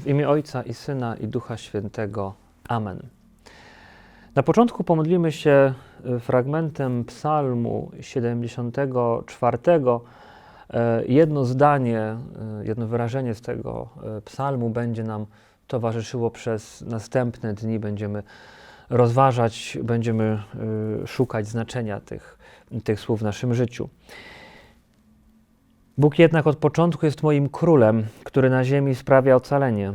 W imię Ojca i Syna i Ducha Świętego. Amen. Na początku pomodlimy się y, fragmentem Psalmu 74. E, Jedno zdanie, y, jedno wyrażenie z tego psalmu będzie nam towarzyszyło przez następne dni. Będziemy rozważać, będziemy szukać znaczenia tych, tych słów w naszym życiu. Bóg jednak od początku jest moim królem, który na ziemi sprawia ocalenie.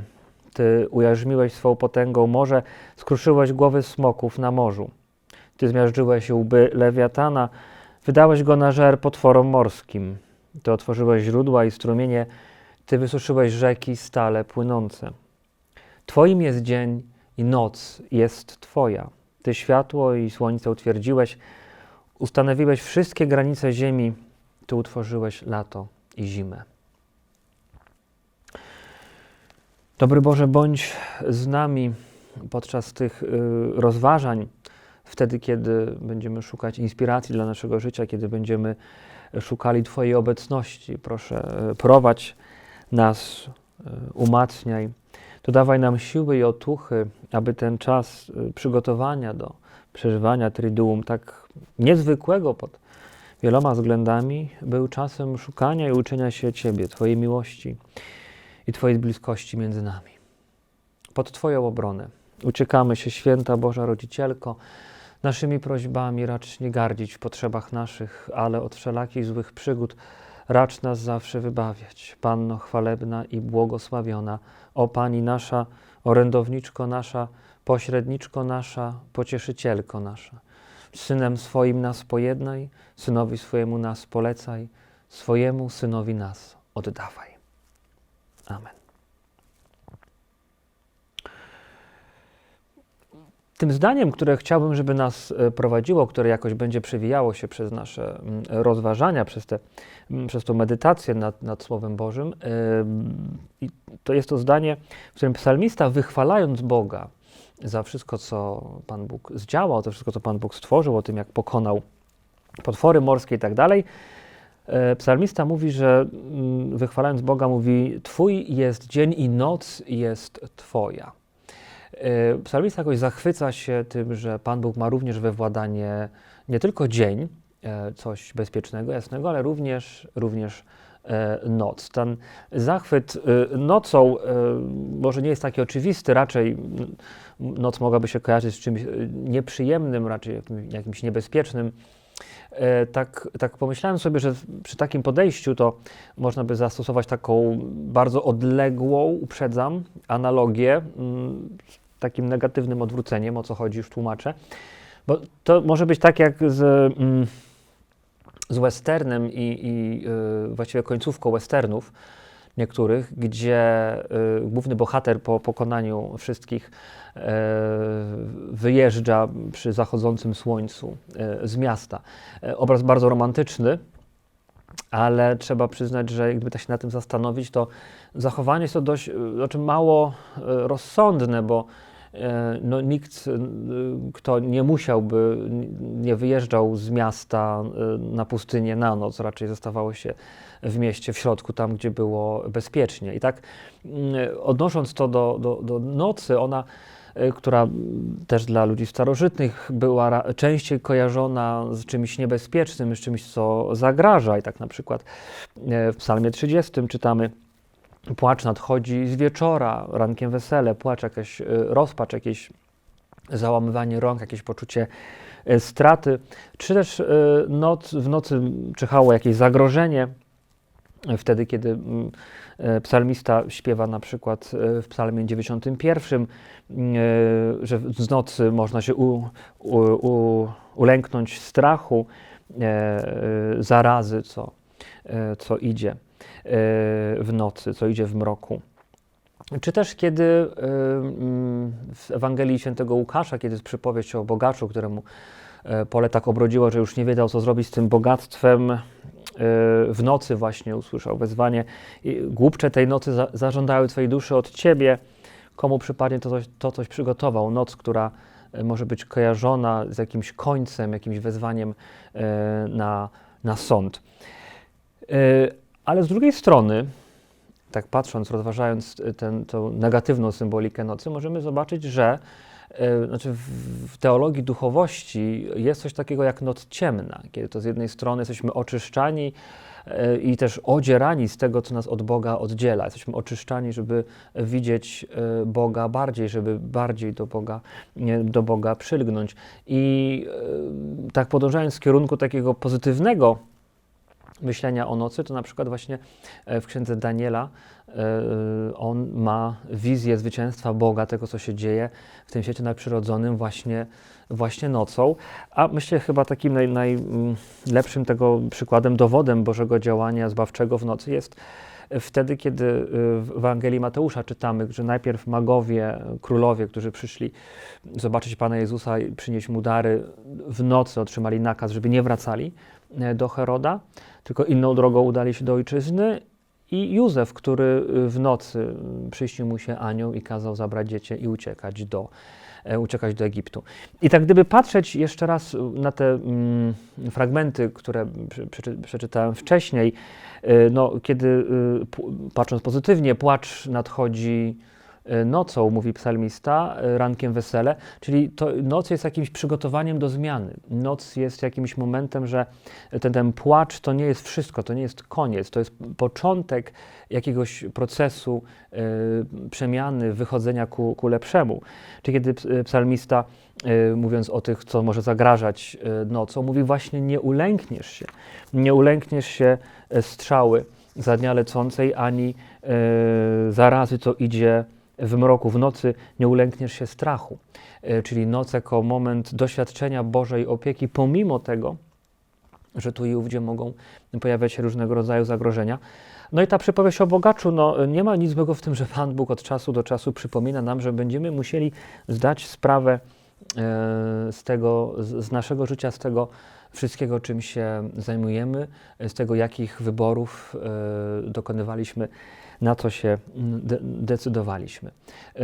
Ty ujarzmiłeś swą potęgą morze, skruszyłeś głowy smoków na morzu. Ty zmiażdżyłeś łby lewiatana, wydałeś go na żer potworom morskim. Ty otworzyłeś źródła i strumienie, Ty wysuszyłeś rzeki stale płynące. Twoim jest dzień i noc jest Twoja. Ty światło i słońce utwierdziłeś, ustanowiłeś wszystkie granice ziemi, Ty utworzyłeś lato i zimę. Dobry Boże, bądź z nami podczas tych y, rozważań, wtedy, kiedy będziemy szukać inspiracji dla naszego życia, kiedy będziemy szukali Twojej obecności. Proszę, y, prowadź nas, y, umacniaj. Dodawaj nam siły i otuchy, aby ten czas przygotowania do przeżywania Triduum, tak niezwykłego pod wieloma względami, był czasem szukania i uczenia się Ciebie, Twojej miłości i Twojej bliskości między nami. Pod Twoją obronę uciekamy się, święta Boża Rodzicielko, naszymi prośbami racz nie gardzić w potrzebach naszych, ale od wszelakich złych przygód racz nas zawsze wybawiać. Panno chwalebna i błogosławiona, o Pani nasza, orędowniczko nasza, pośredniczko nasza, pocieszycielko nasza. Synem swoim nas pojednaj, Synowi swojemu nas polecaj, swojemu Synowi nas oddawaj. Amen. Tym zdaniem, które chciałbym, żeby nas e, prowadziło, które jakoś będzie przewijało się przez nasze mm, rozważania, przez, te, mm, przez tą medytację nad, nad Słowem Bożym, to jest to zdanie, w którym psalmista, wychwalając Boga za wszystko, co Pan Bóg zdziałał, to wszystko, co Pan Bóg stworzył, o tym, jak pokonał potwory morskie i tak dalej, e, psalmista mówi, że mm, wychwalając Boga, mówi: Twój jest dzień i noc jest Twoja. E, Psalmista jakoś zachwyca się tym, że Pan Bóg ma również we władanie nie tylko dzień, e, coś bezpiecznego, jasnego, ale również, również noc. Ten zachwyt e, nocą e, może nie jest taki oczywisty, raczej noc mogłaby się kojarzyć z czymś e, nieprzyjemnym, raczej jakim- jakimś niebezpiecznym. E, Tak, tak pomyślałem sobie, że przy takim podejściu to można by zastosować taką bardzo odległą, uprzedzam, analogię mm, z takim negatywnym odwróceniem, o co chodzi, już tłumaczę. Bo to może być tak jak z, mm, z westernem i, i y, właściwie końcówką westernów niektórych, gdzie y, główny bohater po pokonaniu wszystkich y, wyjeżdża przy zachodzącym słońcu z miasta. Obraz bardzo romantyczny, ale trzeba przyznać, że gdyby tak się na tym zastanowić, to zachowanie jest to dość, znaczy mało rozsądne, bo no, nikt, y, kto nie musiałby, nie wyjeżdżał z miasta y, na pustynię na noc, raczej zostawało się w mieście, w środku, tam gdzie było bezpiecznie. I tak y, odnosząc to do, do, do nocy, ona która mm, też dla ludzi starożytnych była częściej kojarzona z czymś niebezpiecznym, z czymś, co zagraża. I tak na przykład e, w Psalmie 30 czytamy: Płacz nadchodzi z wieczora, rankiem wesele, płacz, jakaś e, rozpacz, jakieś załamywanie rąk, jakieś poczucie e, straty, czy też e, noc, w nocy czyhało jakieś zagrożenie. Wtedy, kiedy mm, psalmista śpiewa na przykład w psalmie 91, e, że z nocy można się u, u, u, ulęknąć strachu, zarazy, co, co idzie w nocy, co idzie w mroku. Czy też kiedy e, mm, w Ewangelii Świętego Łukasza, kiedy jest przypowieść o bogaczu, któremu e, pole tak obrodziło, że już nie wiedział, co zrobić z tym bogactwem, w nocy właśnie usłyszał wezwanie. Głupcze tej nocy za, zażądały Twojej duszy od Ciebie. Komu przypadnie to coś, to coś przygotował. Noc, która może być kojarzona z jakimś końcem, jakimś wezwaniem na, na sąd. Ale z drugiej strony tak patrząc, rozważając tę negatywną symbolikę nocy, możemy zobaczyć, że e, znaczy w, teologii duchowości jest coś takiego jak noc ciemna, kiedy to z jednej strony jesteśmy oczyszczani e, i też odzierani z tego, co nas od Boga oddziela. Jesteśmy oczyszczani, żeby widzieć Boga bardziej, żeby bardziej do Boga, do Boga przylgnąć. I tak podążając w kierunku takiego pozytywnego myślenia o nocy, to na przykład właśnie e, w księdze Daniela e, on ma wizję zwycięstwa Boga, tego co się dzieje w tym świecie nadprzyrodzonym właśnie, właśnie nocą. A myślę chyba takim najlepszym naj, tego przykładem, dowodem Bożego działania zbawczego w nocy jest wtedy, kiedy w Ewangelii Mateusza czytamy, że najpierw magowie, królowie, którzy przyszli zobaczyć Pana Jezusa i przynieść mu dary, w nocy otrzymali nakaz, żeby nie wracali e, do Heroda, tylko inną drogą udali się do ojczyzny. I Józef, który y, w nocy przyśnił mu się anioł i kazał zabrać dziecię i uciekać do, e, uciekać do Egiptu. I tak gdyby patrzeć jeszcze raz na te mm, fragmenty, które przeczy, przeczytałem wcześniej, y, no, kiedy y, patrząc pozytywnie, płacz nadchodzi E, nocą, mówi psalmista, e, rankiem wesele, czyli to, noc jest jakimś przygotowaniem do zmiany. Noc jest jakimś momentem, że ten, ten płacz to nie jest wszystko, to nie jest koniec, to jest początek jakiegoś procesu y, przemiany, wychodzenia ku, ku lepszemu. Czyli kiedy psalmista, y, mówiąc o tych, co może zagrażać y, nocą, mówi właśnie nie ulękniesz się, nie ulękniesz się strzały za dnia lecącej, ani zarazy, co idzie w mroku, w nocy nie ulękniesz się strachu. E, czyli noc jako moment doświadczenia Bożej opieki, pomimo tego, że tu i ówdzie mogą pojawiać się różnego rodzaju zagrożenia. No i ta przypowieść o bogaczu, no, nie ma nic złego w tym, że Pan Bóg od czasu do czasu przypomina nam, że będziemy musieli zdać sprawę e, z tego, z naszego życia, z tego wszystkiego, czym się zajmujemy, z tego, jakich wyborów e, dokonywaliśmy na co się de decydowaliśmy. E,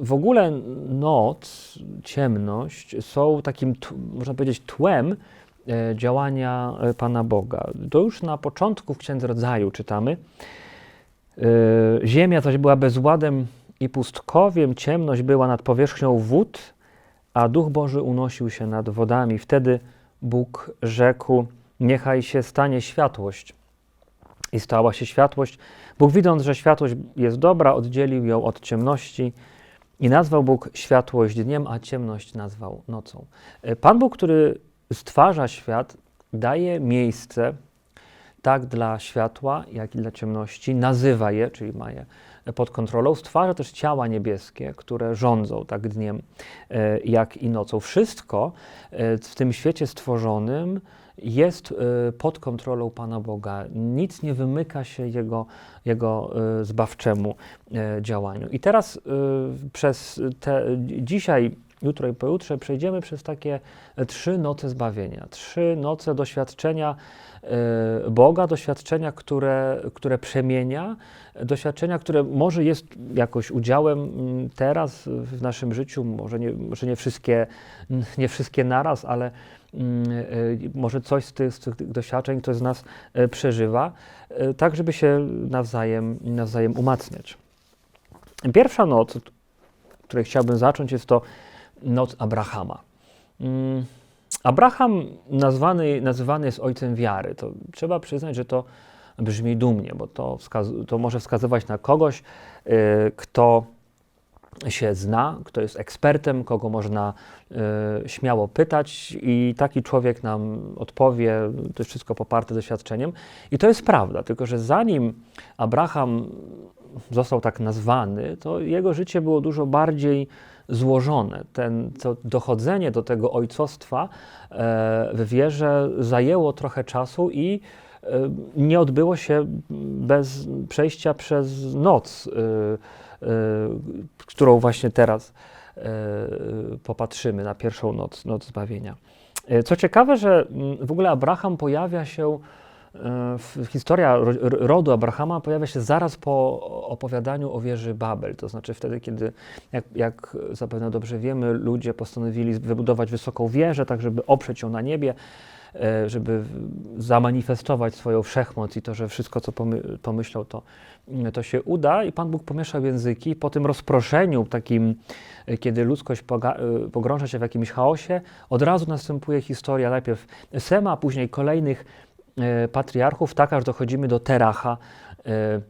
w ogóle noc, ciemność są takim, można powiedzieć, tłem e, działania e, Pana Boga. To już na początku w Księdze Rodzaju czytamy. Ziemia zaś była bezładem i pustkowiem, ciemność była nad powierzchnią wód, a Duch Boży unosił się nad wodami. Wtedy Bóg rzekł: Niechaj się stanie światłość. I stała się światłość. Bóg widząc, że światłość jest dobra, oddzielił ją od ciemności i nazwał Bóg światłość dniem, a ciemność nazwał nocą. E, Pan Bóg, który stwarza świat, daje miejsce tak dla światła, jak i dla ciemności, nazywa je, czyli ma je pod kontrolą, stwarza też ciała niebieskie, które rządzą tak dniem, e, jak i nocą. Wszystko e, w tym świecie stworzonym jest y, pod kontrolą Pana Boga. Nic nie wymyka się Jego, jego zbawczemu działaniu. I teraz przez te dzisiaj jutro i pojutrze przejdziemy przez takie trzy noce zbawienia, trzy noce doświadczenia Boga, doświadczenia, które, które przemienia, doświadczenia, które może jest jakoś udziałem mm, teraz w naszym życiu, może nie, może nie, wszystkie, nie wszystkie naraz, ale Mm, e, może coś z tych, z tych doświadczeń ktoś z nas e, przeżywa, e, tak żeby się nawzajem, nawzajem umacniać. Pierwsza noc, której chciałbym zacząć, jest to noc Abrahama. Mm, Abraham nazwany, nazywany jest ojcem wiary. To trzeba przyznać, że to brzmi dumnie, bo to, to może wskazywać na kogoś, kto się zna, kto jest ekspertem, kogo można y, śmiało pytać, i taki człowiek nam odpowie, to jest wszystko poparte doświadczeniem. I to jest prawda, tylko że zanim Abraham został tak nazwany, to jego życie było dużo bardziej złożone. Ten, to dochodzenie do tego ojcostwa e, w wierze zajęło trochę czasu i e, nie odbyło się bez przejścia przez noc. E, którą właśnie teraz popatrzymy na pierwszą noc, noc zbawienia. Co ciekawe, że mm, w ogóle Abraham pojawia się historia ro- ro- rodu Abrahama pojawia się zaraz po opowiadaniu o wieży Babel, to znaczy wtedy, kiedy, jak, jak zapewne dobrze wiemy, ludzie postanowili wybudować wysoką wieżę, tak żeby oprzeć ją na niebie, e, żeby zamanifestować swoją wszechmoc i to, że wszystko, co pomy- pomyślał, to, to się uda. I Pan Bóg pomieszał języki. Po tym rozproszeniu takim, e, kiedy ludzkość e, pogrąża się w jakimś chaosie, od razu następuje historia najpierw Sema, a później kolejnych e, patriarchów, tak aż dochodzimy do Teracha, e,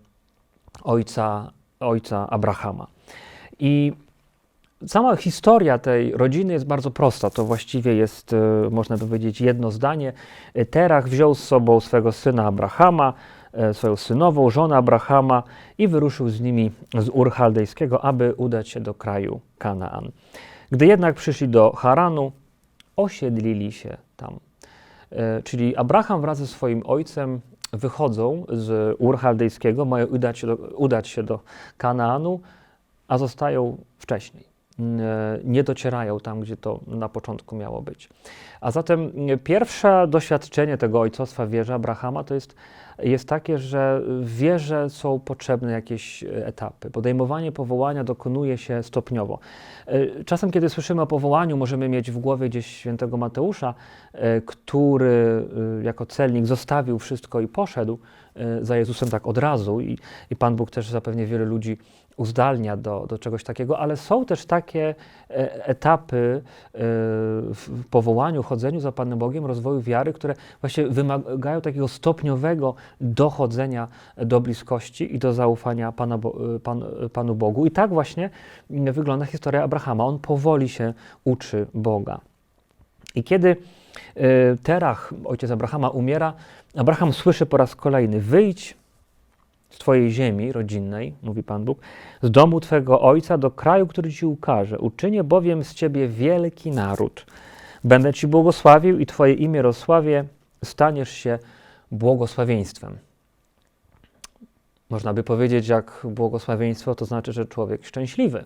ojca, ojca Abrahama. I Sama historia tej rodziny jest bardzo prosta. To właściwie jest, e, można powiedzieć, jedno zdanie. E, Terach wziął z sobą swego syna Abrahama, e, swoją synową, żonę Abrahama i wyruszył z nimi z Ur Chaldejskiego, aby udać się do kraju Kanaan. Gdy jednak przyszli do Haranu, osiedlili się tam. E, Czyli Abraham wraz ze swoim ojcem wychodzą z Ur Chaldejskiego, mają udać do, udać się do Kanaanu, a zostają wcześniej. E, Nie docierają tam, gdzie to na początku miało być. A zatem e, pierwsze doświadczenie tego ojcostwa wieży Abrahama to jest, jest takie, że w wierze są potrzebne jakieś e, etapy. Podejmowanie powołania dokonuje się stopniowo. Czasem, kiedy słyszymy o powołaniu, możemy mieć w głowie gdzieś świętego Mateusza, który jako celnik zostawił wszystko i poszedł za Jezusem tak od razu. I, i Pan Bóg też zapewnie wiele ludzi uzdalnia do, do czegoś takiego, ale są też takie e, etapy e, w powołaniu, chodzeniu za Panem Bogiem, rozwoju wiary, które właśnie wymagają takiego stopniowego dochodzenia do bliskości i do zaufania Pana, e, Pan, Panu Bogu. I tak właśnie mm, wygląda historia Abrahama. On powoli się uczy Boga. I kiedy Terach, ojciec Abrahama, umiera, Abraham słyszy po raz kolejny: Wyjdź z Twojej ziemi rodzinnej, mówi Pan Bóg, z domu Twego ojca do kraju, który Ci ukaże. Uczynię bowiem z Ciebie wielki naród. Będę Ci błogosławił i Twoje imię rozsławię, staniesz się błogosławieństwem. Można by powiedzieć, jak błogosławieństwo to znaczy, że człowiek szczęśliwy.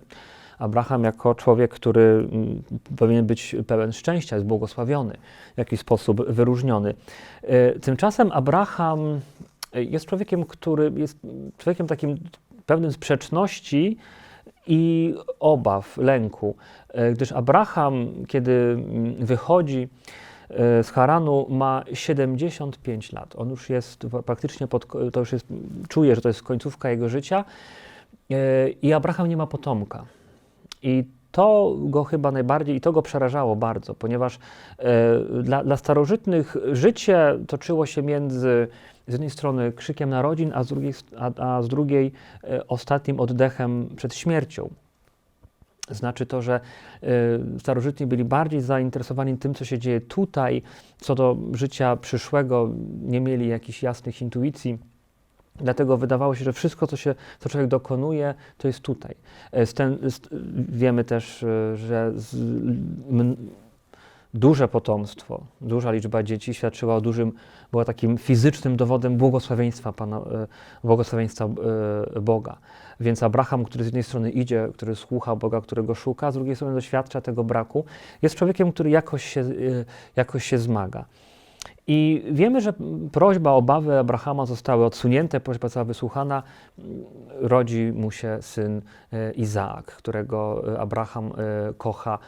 Abraham jako człowiek, który mm, powinien być pełen szczęścia, jest błogosławiony, w jakiś sposób wyróżniony. E, Tymczasem Abraham jest człowiekiem, który jest człowiekiem takim pełnym sprzeczności i obaw, lęku, E, gdyż Abraham, kiedy mm, wychodzi e, z Haranu, ma 75 lat. On już jest praktycznie pod, to już jest, czuje, że to jest końcówka jego życia E, i Abraham nie ma potomka. I to go chyba najbardziej, i to go przerażało bardzo, ponieważ dla, dla starożytnych życie toczyło się między z jednej strony krzykiem narodzin, a z drugiej, a, a z drugiej e, ostatnim oddechem przed śmiercią. Znaczy to, że e, starożytni byli bardziej zainteresowani tym, co się dzieje tutaj, co do życia przyszłego, nie mieli jakichś jasnych intuicji. Dlatego wydawało się, że wszystko, co, się, co człowiek dokonuje, to jest tutaj. E, wiemy też, że z, m, duże potomstwo, duża liczba dzieci świadczyła o dużym, była takim fizycznym dowodem błogosławieństwa Pana, e, błogosławieństwa e, Boga. Więc Abraham, który z jednej strony idzie, który słucha Boga, którego szuka, z drugiej strony doświadcza tego braku, jest człowiekiem, który jakoś się, e, jakoś się zmaga. I wiemy, że prośba, obawy Abrahama zostały odsunięte, prośba została wysłuchana. Rodzi mu się syn e, Izaak, którego e, Abraham e, kocha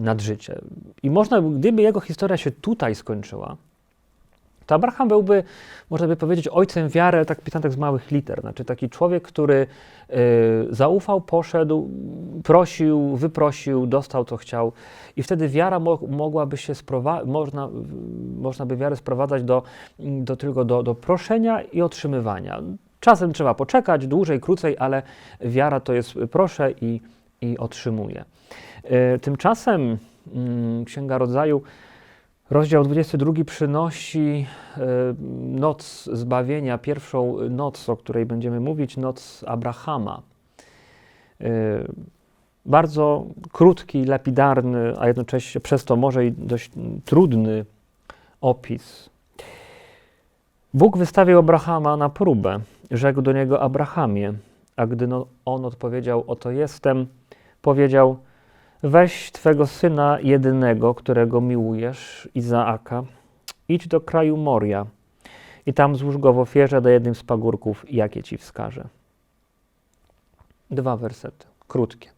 nad życie. I można, by- gdyby jego historia się tutaj skończyła, to Abraham byłby, można by powiedzieć, ojcem wiary, tak pisany tak z małych liter. Znaczy taki człowiek, który e, zaufał, poszedł, prosił, wyprosił, dostał co chciał. I wtedy wiara mo mogłaby się sprowadzić, można, można by wiarę sprowadzać do, do tylko do, do proszenia i otrzymywania. Czasem trzeba poczekać, dłużej, krócej, ale wiara to jest proszę i, i otrzymuję. E, Tymczasem mm, Księga Rodzaju, rozdział 22 przynosi e, noc zbawienia, pierwszą noc, o której będziemy mówić, noc Abrahama. E, Bardzo krótki, lapidarny, a jednocześnie przez to może i dość trudny opis. Bóg wystawił Abrahama na próbę. Rzekł do niego Abrahamie, a gdy no, on odpowiedział: Oto jestem, powiedział: Weź twego syna jedynego, którego miłujesz, Izaaka, idź do kraju Moria i tam złóż go w ofierze do jednym z pagórków, jakie ci wskażę. Dwa wersety, krótkie.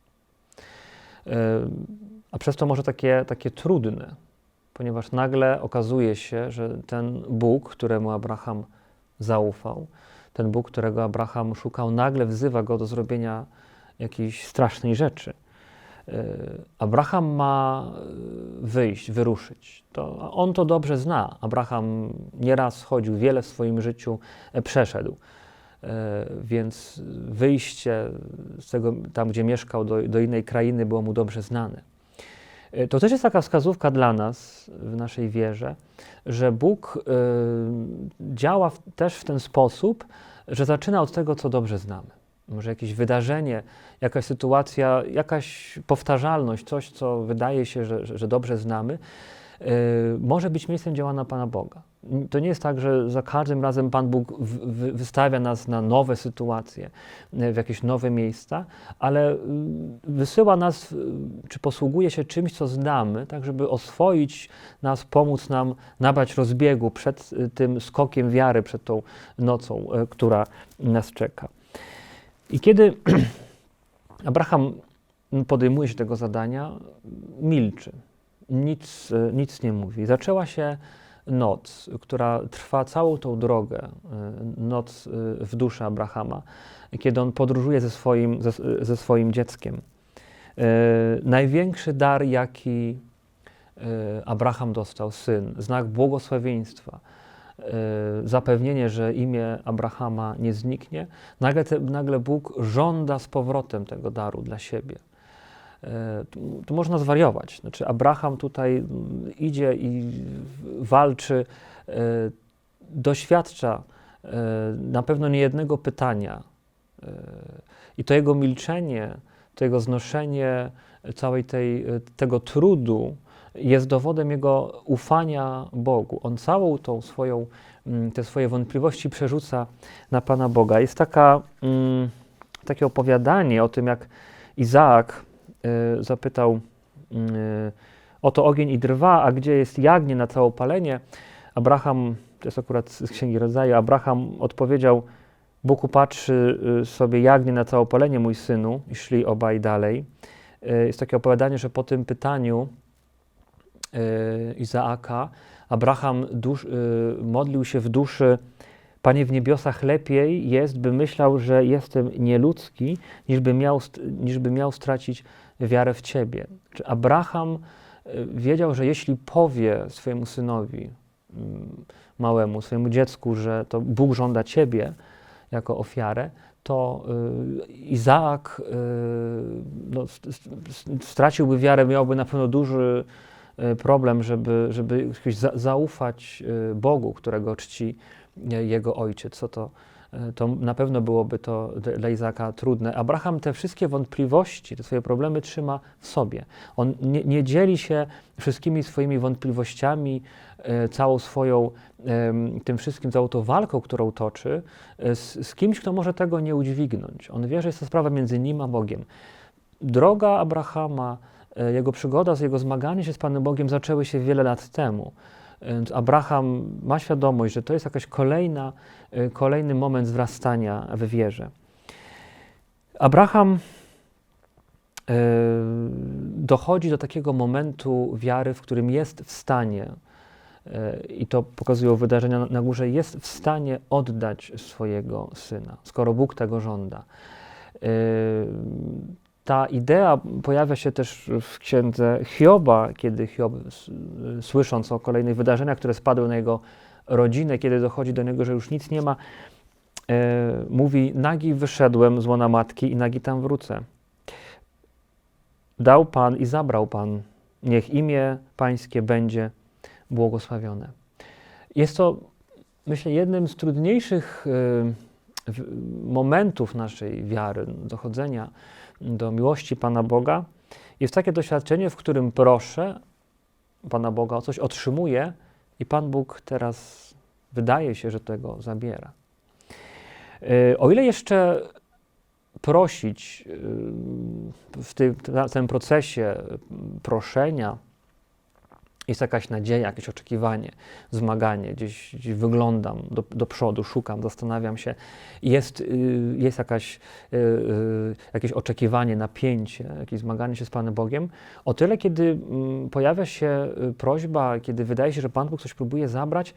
A przez to może takie, takie trudne, ponieważ nagle okazuje się, że ten Bóg, któremu Abraham zaufał, ten Bóg, którego Abraham szukał, nagle wzywa go do zrobienia jakiejś strasznej rzeczy. Yy, Abraham ma yy, wyjść, wyruszyć. To, on to dobrze zna. Abraham nieraz chodził, wiele w swoim życiu e, przeszedł. E, Więc wyjście z tego, tam gdzie mieszkał, do, do innej krainy było mu dobrze znane. E, To też jest taka wskazówka dla nas w naszej wierze, że Bóg e, działa też w ten sposób, że zaczyna od tego, co dobrze znamy. Może jakieś wydarzenie, jakaś sytuacja, jakaś powtarzalność, coś, co wydaje się, że, że, dobrze znamy, y, może być miejscem działania Pana Boga. To nie jest tak, że za każdym razem Pan Bóg wystawia nas na nowe sytuacje, y, w jakieś nowe miejsca, ale y, wysyła nas, czy posługuje się czymś, co znamy, tak żeby oswoić nas, pomóc nam nabrać rozbiegu przed tym skokiem wiary, przed tą nocą, która nas czeka. I kiedy Abraham podejmuje się tego zadania, milczy, nic, e, nic nie mówi. Zaczęła się noc, która trwa całą tą drogę, e, noc e, w duszy Abrahama, kiedy on podróżuje ze swoim, ze, ze swoim dzieckiem. Największy dar, jaki Abraham dostał, syn, znak błogosławieństwa, zapewnienie, że imię Abrahama nie zniknie, nagle, te, nagle Bóg żąda z powrotem tego daru dla siebie. E, Tu, można zwariować. Znaczy, Abraham tutaj mm, idzie i walczy, e, doświadcza e, na pewno niejednego pytania. E, I to jego milczenie, to jego znoszenie całej tej, e, tego trudu jest dowodem jego ufania Bogu. On całą tą swoją, mm, te swoje wątpliwości przerzuca na Pana Boga. Jest taka, mm, takie opowiadanie o tym, jak Izaak y, zapytał y, oto ogień i drwa, a gdzie jest jagnię na całe palenie? Abraham, to jest akurat z Księgi Rodzaju, Abraham odpowiedział, Bóg upatrzy y, sobie jagnię na całe palenie, mój synu, i szli obaj dalej. Jest takie opowiadanie, że po tym pytaniu Izaaka, Abraham dusz, y, modlił się w duszy, Panie w niebiosach lepiej jest, by myślał, że jestem nieludzki, niż by miał, niż by miał stracić wiarę w Ciebie. Czy Abraham y, wiedział, że jeśli powie swojemu synowi mm, małemu, swojemu dziecku, że to Bóg żąda Ciebie jako ofiarę, to y, Izaak y, no, st- st- straciłby wiarę, miałby na pewno duży y, problem, żeby, żeby zaufać y, Bogu, którego czci y, jego ojciec. Co to, to na pewno byłoby to dla Izaaka trudne. Abraham te wszystkie wątpliwości, te swoje problemy trzyma w sobie. On nie, nie dzieli się wszystkimi swoimi wątpliwościami, całą swoją, tym wszystkim, całą tą walką, którą toczy, z, z kimś, kto może tego nie udźwignąć. On wie, że jest to sprawa między nim a Bogiem. Droga Abrahama, e, jego przygoda, jego zmaganie się z Panem Bogiem zaczęły się wiele lat temu. Abraham ma świadomość, że to jest jakaś kolejna, e, kolejny moment wzrastania w wierze. Abraham e, dochodzi do takiego momentu wiary, w którym jest w stanie, e, i to pokazują wydarzenia na górze, jest w stanie oddać swojego syna, skoro Bóg tego żąda. Ta idea pojawia się też w księdze Hioba, kiedy Hiob, słysząc o kolejnych wydarzeniach, które spadły na jego rodzinę, kiedy dochodzi do niego, że już nic nie ma, e, mówi: Nagi wyszedłem z łona matki i nagi tam wrócę. Dał Pan i zabrał Pan. Niech imię Pańskie będzie błogosławione. Jest to, myślę, jednym z trudniejszych e, momentów naszej wiary, dochodzenia do miłości Pana Boga, jest takie doświadczenie, w którym proszę Pana Boga o coś, otrzymuję i Pan Bóg teraz wydaje się, że tego zabiera. Yy, O ile jeszcze prosić yy, w tym, w tym procesie proszenia jest jakaś nadzieja, jakieś oczekiwanie, zmaganie, gdzieś, gdzieś wyglądam do, do przodu, szukam, zastanawiam się, jest, y, jest jakaś, y, y, jakieś oczekiwanie, napięcie, jakieś zmaganie się z Panem Bogiem, o tyle, kiedy mm, pojawia się prośba, kiedy wydaje się, że Pan Bóg coś próbuje zabrać,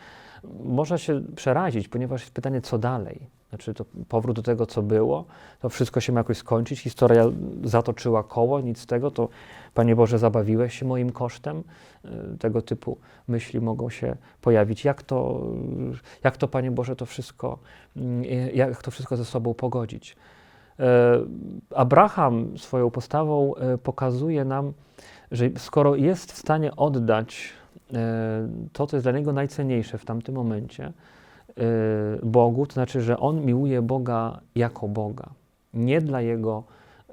można się przerazić, ponieważ jest pytanie, co dalej. Znaczy to powrót do tego, co było, to wszystko się ma jakoś skończyć, historia zatoczyła koło, nic z tego, to Panie Boże, zabawiłeś się moim kosztem. Y, tego typu myśli mogą się pojawić. Jak to, jak to Panie Boże, to wszystko, mm, jak to wszystko ze sobą pogodzić? Y, Abraham swoją postawą y, pokazuje nam, że skoro jest w stanie oddać to, co jest dla niego najcenniejsze w tamtym momencie, Bogu, to znaczy, że on miłuje Boga jako Boga, nie dla jego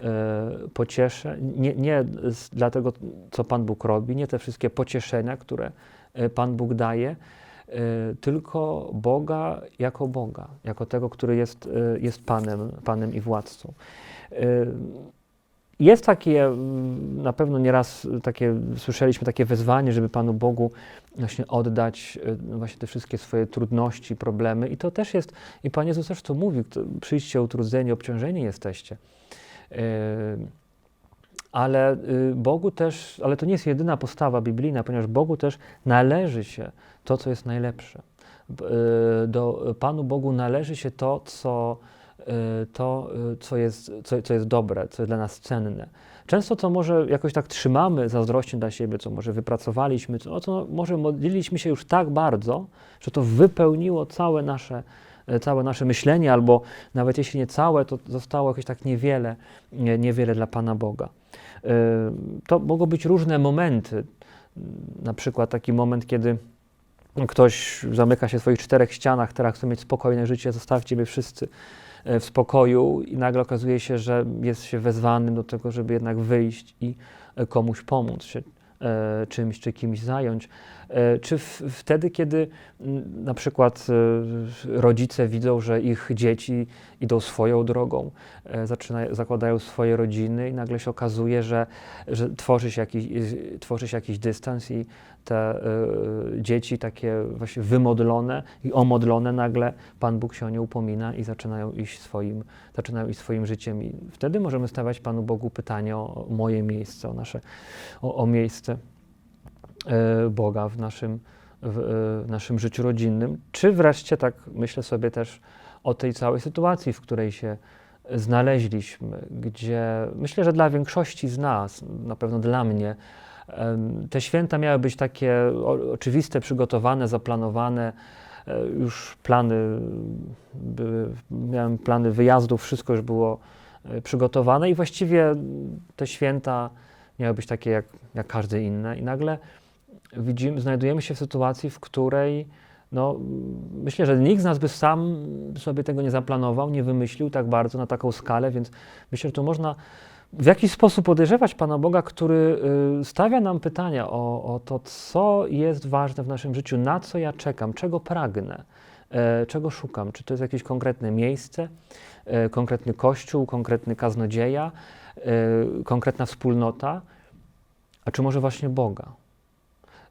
E, pocieszę, nie, nie dla tego, co Pan Bóg robi, nie te wszystkie pocieszenia, które e, Pan Bóg daje, e, tylko Boga jako Boga, jako tego, który jest, jest Panem, Panem i władcą. Jest takie, na pewno nieraz takie, słyszeliśmy takie wezwanie, żeby Panu Bogu właśnie oddać właśnie te wszystkie swoje trudności, problemy i to też jest, i Pan Jezus też to mówi, przyjście, utrudzenie, obciążenie jesteście. Ale y, Bogu też, ale to nie jest jedyna postawa biblijna, ponieważ Bogu też należy się to, co jest najlepsze. Y, do Panu Bogu należy się to, co, y, to, co, jest, co, co jest dobre, co jest dla nas cenne. Często to może jakoś tak trzymamy zazdrośnie dla siebie, co może wypracowaliśmy, co, to może modliliśmy się już tak bardzo, że to wypełniło całe nasze E, całe nasze myślenie, albo nawet jeśli nie całe, to zostało jakieś tak niewiele, niewiele dla Pana Boga. To mogą być różne momenty, na przykład taki moment, kiedy ktoś zamyka się w swoich czterech ścianach, teraz chce mieć spokojne życie, zostawcie mnie wszyscy w spokoju i nagle okazuje się, że jest się wezwanym do tego, żeby jednak wyjść i komuś pomóc się E, czymś czy kimś zająć, e, czy w, wtedy, kiedy na przykład e, rodzice widzą, że ich dzieci idą swoją drogą, zaczynają, zakładają swoje rodziny i nagle się okazuje, że, że tworzy, się jakiś, tworzy się jakiś dystans i te y, dzieci takie właśnie wymodlone i omodlone, nagle Pan Bóg się o nie upomina i zaczynają iść swoim, zaczynają iść swoim życiem. I wtedy możemy stawiać Panu Bogu pytanie o, moje miejsce, o, nasze, o, o miejsce y, Boga w naszym, w, y, naszym życiu rodzinnym. Czy wreszcie, tak myślę sobie też o tej całej sytuacji, w której się znaleźliśmy, gdzie myślę, że dla większości z nas, na pewno dla mnie, te święta miały być takie oczywiste, przygotowane, zaplanowane. E, już plany były, miałem plany wyjazdów, wszystko już było e, przygotowane i właściwie te święta miały być takie jak, jak każde inne. I nagle widzimy, znajdujemy się w sytuacji, w której no, myślę, że nikt z nas by sam sobie tego nie zaplanował, nie wymyślił tak bardzo na taką skalę, więc myślę, że tu można w jakiś sposób podejrzewać Pana Boga, który y, stawia nam pytania o, o to, co jest ważne w naszym życiu, na co ja czekam, czego pragnę, e, czego szukam. Czy to jest jakieś konkretne miejsce, e, konkretny kościół, konkretny kaznodzieja, e, konkretna wspólnota, a czy może właśnie Boga?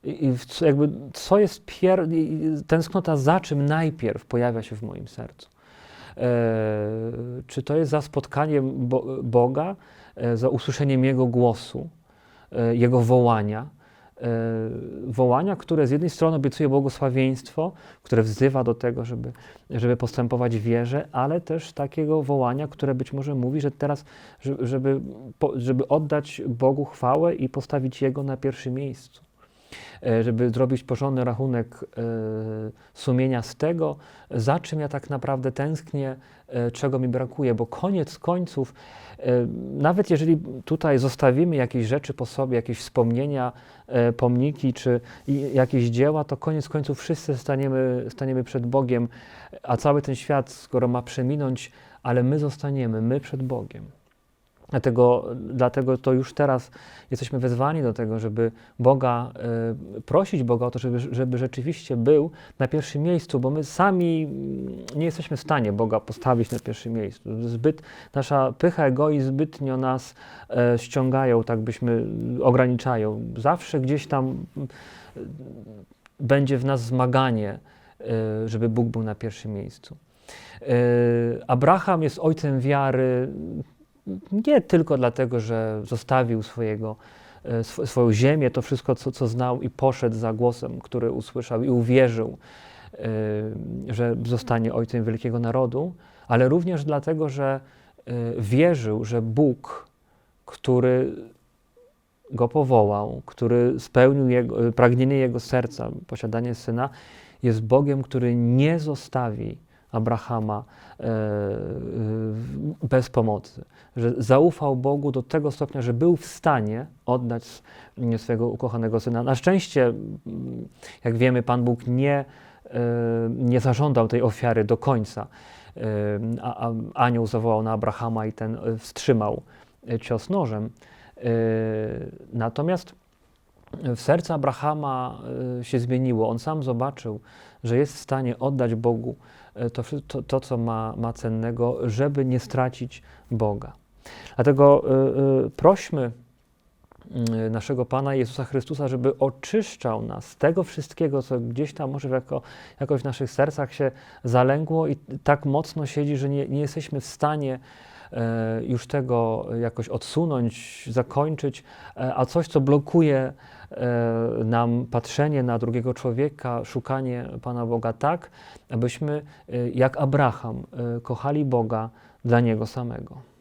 I, jakby co jest pier... tęsknota za czym najpierw pojawia się w moim sercu? czy to jest za spotkaniem Bo Boga, za usłyszeniem Jego głosu, e, Jego wołania. E, wołania, które z jednej strony obiecuje błogosławieństwo, które wzywa do tego, żeby, żeby postępować w wierze, ale też takiego wołania, które być może mówi, że teraz, żeby, żeby oddać Bogu chwałę i postawić Jego na pierwszym miejscu. Żeby zrobić porządny rachunek sumienia z tego, za czym ja tak naprawdę tęsknię, czego mi brakuje, bo koniec końców E, nawet jeżeli tutaj zostawimy jakieś rzeczy po sobie, jakieś wspomnienia, e, pomniki czy jakieś dzieła, to koniec końców wszyscy staniemy, staniemy przed Bogiem, a cały ten świat, skoro ma przeminąć, ale my zostaniemy, my przed Bogiem. Dlatego, dlatego to już teraz jesteśmy wezwani do tego, żeby Boga, e, prosić Boga o to, żeby, żeby rzeczywiście był na pierwszym miejscu, bo my sami mm, nie jesteśmy w stanie Boga postawić na pierwszym miejscu. Zbyt, nasza pycha, egoizm zbytnio nas e, ściągają, tak byśmy ograniczają. Zawsze gdzieś tam mm, będzie w nas zmaganie, e, żeby Bóg był na pierwszym miejscu. Abraham jest ojcem wiary nie tylko dlatego, że zostawił swojego, e, sw- swoją ziemię, to wszystko, co, co znał i poszedł za głosem, który usłyszał i uwierzył, e, że zostanie ojcem wielkiego narodu, ale również dlatego, że e, wierzył, że Bóg, który go powołał, który spełnił jego, pragnienie jego serca, posiadanie syna, jest Bogiem, który nie zostawi Abrahama e, bez pomocy. Że zaufał Bogu do tego stopnia, że był w stanie oddać swojego ukochanego syna. Na szczęście, jak wiemy, Pan Bóg nie, e, nie zażądał tej ofiary do końca. E, A, anioł zawołał na Abrahama i ten wstrzymał cios nożem. Natomiast w sercu Abrahama się zmieniło. On sam zobaczył, że jest w stanie oddać Bogu to, wszy- to, to co ma, ma cennego, żeby nie stracić Boga. Dlatego e, e, prośmy e, naszego Pana Jezusa Chrystusa, żeby oczyszczał nas z tego wszystkiego, co gdzieś tam może jako, jakoś w naszych sercach się zalęgło i tak mocno siedzi, że nie, nie jesteśmy w stanie e, już tego jakoś odsunąć, zakończyć, e, a coś, co blokuje e, nam patrzenie na drugiego człowieka, szukanie Pana Boga tak, abyśmy e, jak Abraham e, kochali Boga dla Niego samego.